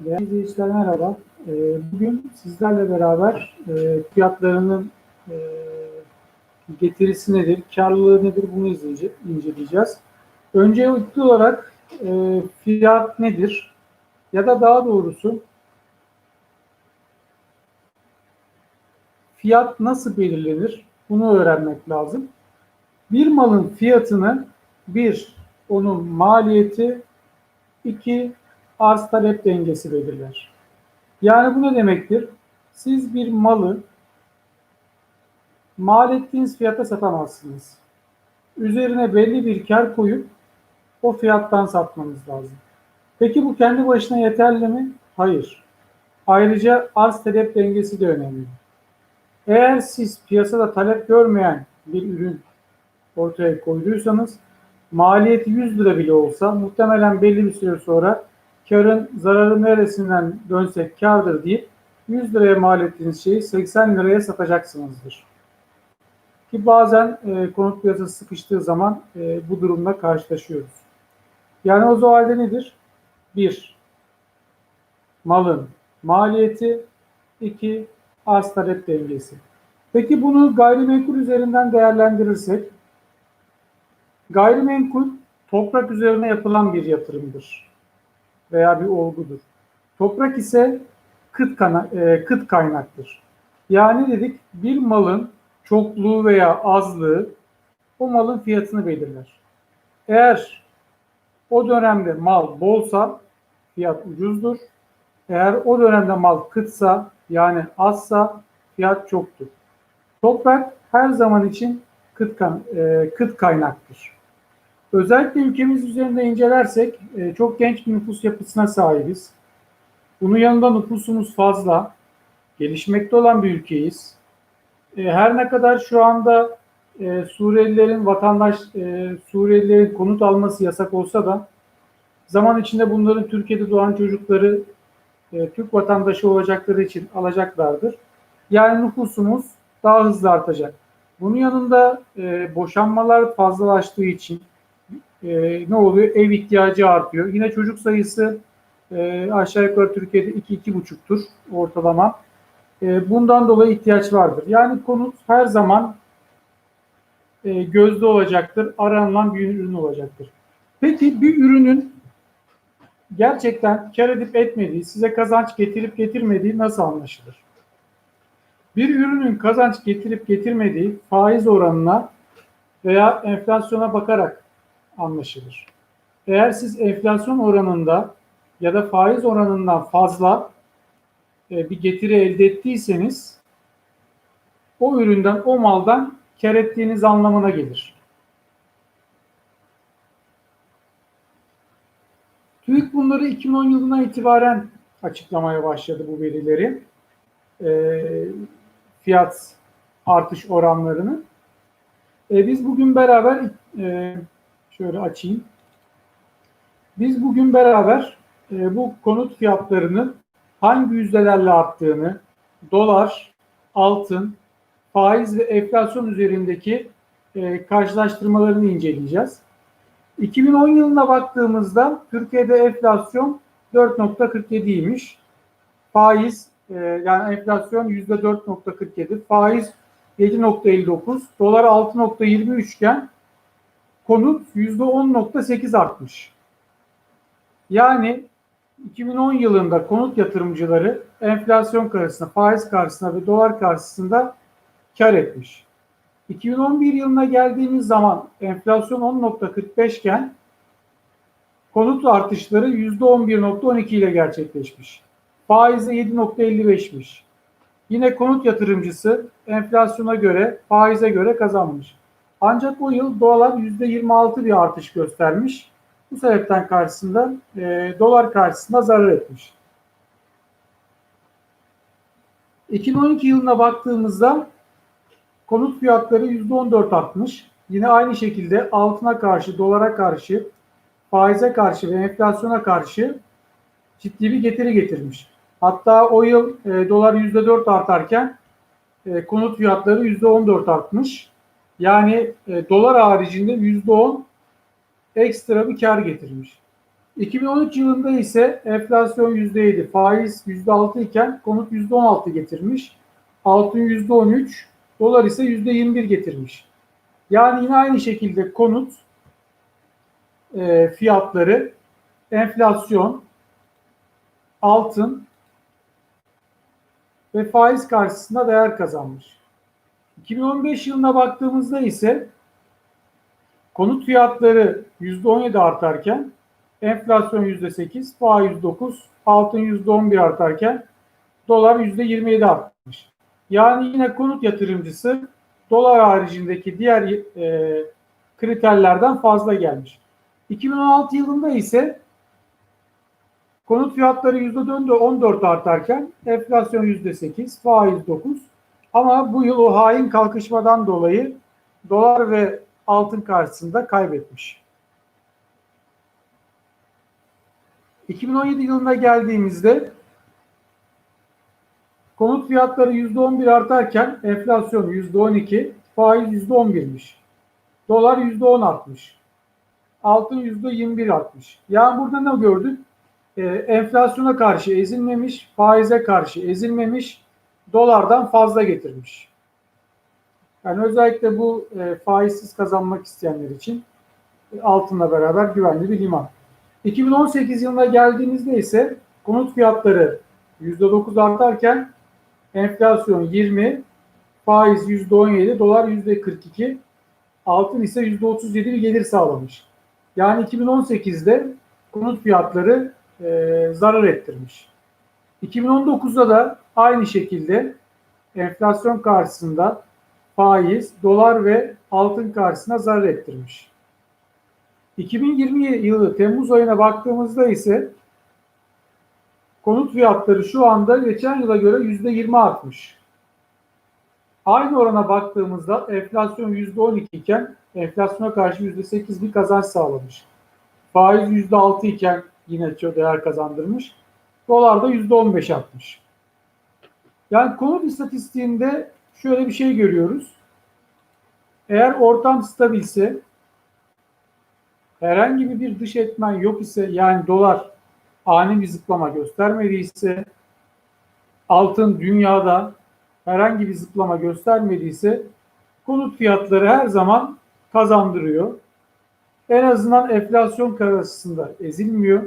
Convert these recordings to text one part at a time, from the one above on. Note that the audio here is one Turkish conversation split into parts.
Değerli izleyiciler merhaba. Ee, Bugün sizlerle beraber e, fiyatlarının e, getirisi nedir, karlılığı nedir bunu inceleyeceğiz. Öncelikli olarak e, fiyat nedir ya da daha doğrusu fiyat nasıl belirlenir bunu öğrenmek lazım. Bir malın fiyatını bir, onun maliyeti, iki, arz talep dengesi belirler. Yani bu ne demektir? Siz bir malı mal ettiğiniz fiyata satamazsınız. Üzerine belli bir kar koyup o fiyattan satmanız lazım. Peki bu kendi başına yeterli mi? Hayır. Ayrıca arz talep dengesi de önemli. Eğer siz piyasada talep görmeyen bir ürün ortaya koyduysanız maliyeti 100 lira bile olsa muhtemelen belli bir süre sonra karın zararı neresinden dönsek kardır deyip 100 liraya mal ettiğiniz şeyi 80 liraya satacaksınızdır. Ki bazen e, konut piyasası sıkıştığı zaman e, bu durumla karşılaşıyoruz. Yani o halde nedir? 1. Malın maliyeti 2. Arz talep dengesi. Peki bunu gayrimenkul üzerinden değerlendirirsek gayrimenkul toprak üzerine yapılan bir yatırımdır veya bir olgudur. Toprak ise kıt, kana, e, kıt kaynaktır. Yani dedik bir malın çokluğu veya azlığı o malın fiyatını belirler. Eğer o dönemde mal bolsa fiyat ucuzdur. Eğer o dönemde mal kıtsa yani azsa fiyat çoktur. Toprak her zaman için kıt, e, kıt kaynaktır. Özellikle ülkemiz üzerinde incelersek e, çok genç bir nüfus yapısına sahibiz. Bunun yanında nüfusumuz fazla, gelişmekte olan bir ülkeyiz. E, her ne kadar şu anda e, Suriyelilerin vatandaş Suriyelilerin konut alması yasak olsa da zaman içinde bunların Türkiye'de doğan çocukları Türk vatandaşı olacakları için alacaklardır. Yani nüfusumuz daha hızlı artacak. Bunun yanında boşanmalar fazlalaştığı için e, ne oluyor? Ev ihtiyacı artıyor. Yine çocuk sayısı e, aşağı yukarı Türkiye'de 2-2,5'tur ortalama. E, bundan dolayı ihtiyaç vardır. Yani konut her zaman e, gözde olacaktır. Aranılan bir ürün olacaktır. Peki bir ürünün gerçekten kar edip etmediği, size kazanç getirip getirmediği nasıl anlaşılır? Bir ürünün kazanç getirip getirmediği faiz oranına veya enflasyona bakarak anlaşılır. Eğer siz enflasyon oranında ya da faiz oranından fazla e, bir getiri elde ettiyseniz o üründen, o maldan kar ettiğiniz anlamına gelir. TÜİK bunları 2010 yılına itibaren açıklamaya başladı bu verileri. E, fiyat artış oranlarını. E, biz bugün beraber e, şöyle açayım. Biz bugün beraber e, bu konut fiyatlarının hangi yüzdelerle arttığını, dolar, altın, faiz ve enflasyon üzerindeki e, karşılaştırmalarını inceleyeceğiz. 2010 yılına baktığımızda Türkiye'de enflasyon 4.47'ymiş. Faiz e, yani enflasyon %4.47, faiz 7.59, dolar 6.23 iken konut %10.8 artmış. Yani 2010 yılında konut yatırımcıları enflasyon karşısında, faiz karşısında ve dolar karşısında kar etmiş. 2011 yılına geldiğimiz zaman enflasyon 10.45 iken konut artışları %11.12 ile gerçekleşmiş. Faizi 7.55'miş. Yine konut yatırımcısı enflasyona göre, faize göre kazanmış. Ancak bu yıl dolar %26 bir artış göstermiş. Bu sebepten karşısında e, dolar karşısında zarar etmiş. 2012 yılına baktığımızda konut fiyatları %14 artmış. Yine aynı şekilde altına karşı, dolara karşı, faize karşı ve enflasyona karşı ciddi bir getiri getirmiş. Hatta o yıl e, dolar %4 artarken e, konut fiyatları %14 artmış. Yani e, dolar haricinde %10 ekstra bir kar getirmiş. 2013 yılında ise enflasyon %7, faiz %6 iken konut %16 getirmiş. Altın %13, dolar ise %21 getirmiş. Yani yine aynı şekilde konut e, fiyatları, enflasyon, altın ve faiz karşısında değer kazanmış. 2015 yılına baktığımızda ise konut fiyatları %17 artarken enflasyon %8, faiz %9, altın %11 artarken dolar %27 artmış. Yani yine konut yatırımcısı dolar haricindeki diğer e, kriterlerden fazla gelmiş. 2016 yılında ise konut fiyatları %14 artarken enflasyon %8, faiz 9. Ama bu yıl o hain kalkışmadan dolayı dolar ve altın karşısında kaybetmiş. 2017 yılına geldiğimizde konut fiyatları %11 artarken enflasyon %12, faiz %11'miş. Dolar %10 artmış. Altın %21 artmış. Yani burada ne gördük? Ee, enflasyona karşı ezilmemiş, faize karşı ezilmemiş, dolardan fazla getirmiş. Yani özellikle bu e, faizsiz kazanmak isteyenler için e, altınla beraber güvenli bir liman. 2018 yılına geldiğimizde ise konut fiyatları %9 artarken enflasyon 20, faiz %17, dolar %42, altın ise %37 bir gelir sağlamış. Yani 2018'de konut fiyatları e, zarar ettirmiş. 2019'da da aynı şekilde enflasyon karşısında faiz, dolar ve altın karşısında zarar ettirmiş. 2020 yılı Temmuz ayına baktığımızda ise konut fiyatları şu anda geçen yıla göre %20 artmış. Aynı orana baktığımızda enflasyon %12 iken enflasyona karşı %8 bir kazanç sağlamış. Faiz %6 iken yine çok değer kazandırmış. Dolar da %15 artmış. Yani konut istatistiğinde şöyle bir şey görüyoruz. Eğer ortam stabilse, herhangi bir dış etmen yok ise yani dolar ani bir zıplama göstermediyse, altın dünyada herhangi bir zıplama göstermediyse konut fiyatları her zaman kazandırıyor. En azından enflasyon karşısında ezilmiyor.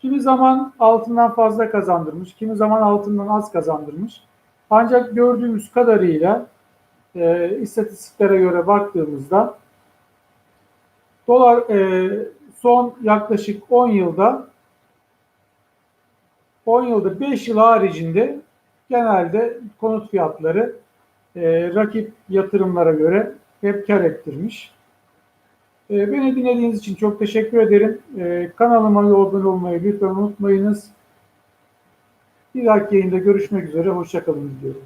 Kimi zaman altından fazla kazandırmış, kimi zaman altından az kazandırmış. Ancak gördüğümüz kadarıyla e, istatistiklere göre baktığımızda dolar e, son yaklaşık 10 yılda 10 yılda 5 yıl haricinde genelde konut fiyatları e, rakip yatırımlara göre hep kar ettirmiş. E, beni dinlediğiniz için çok teşekkür ederim. E, kanalıma abone olmayı lütfen unutmayınız. Bir dahaki yayında görüşmek üzere. Hoşçakalın diyorum.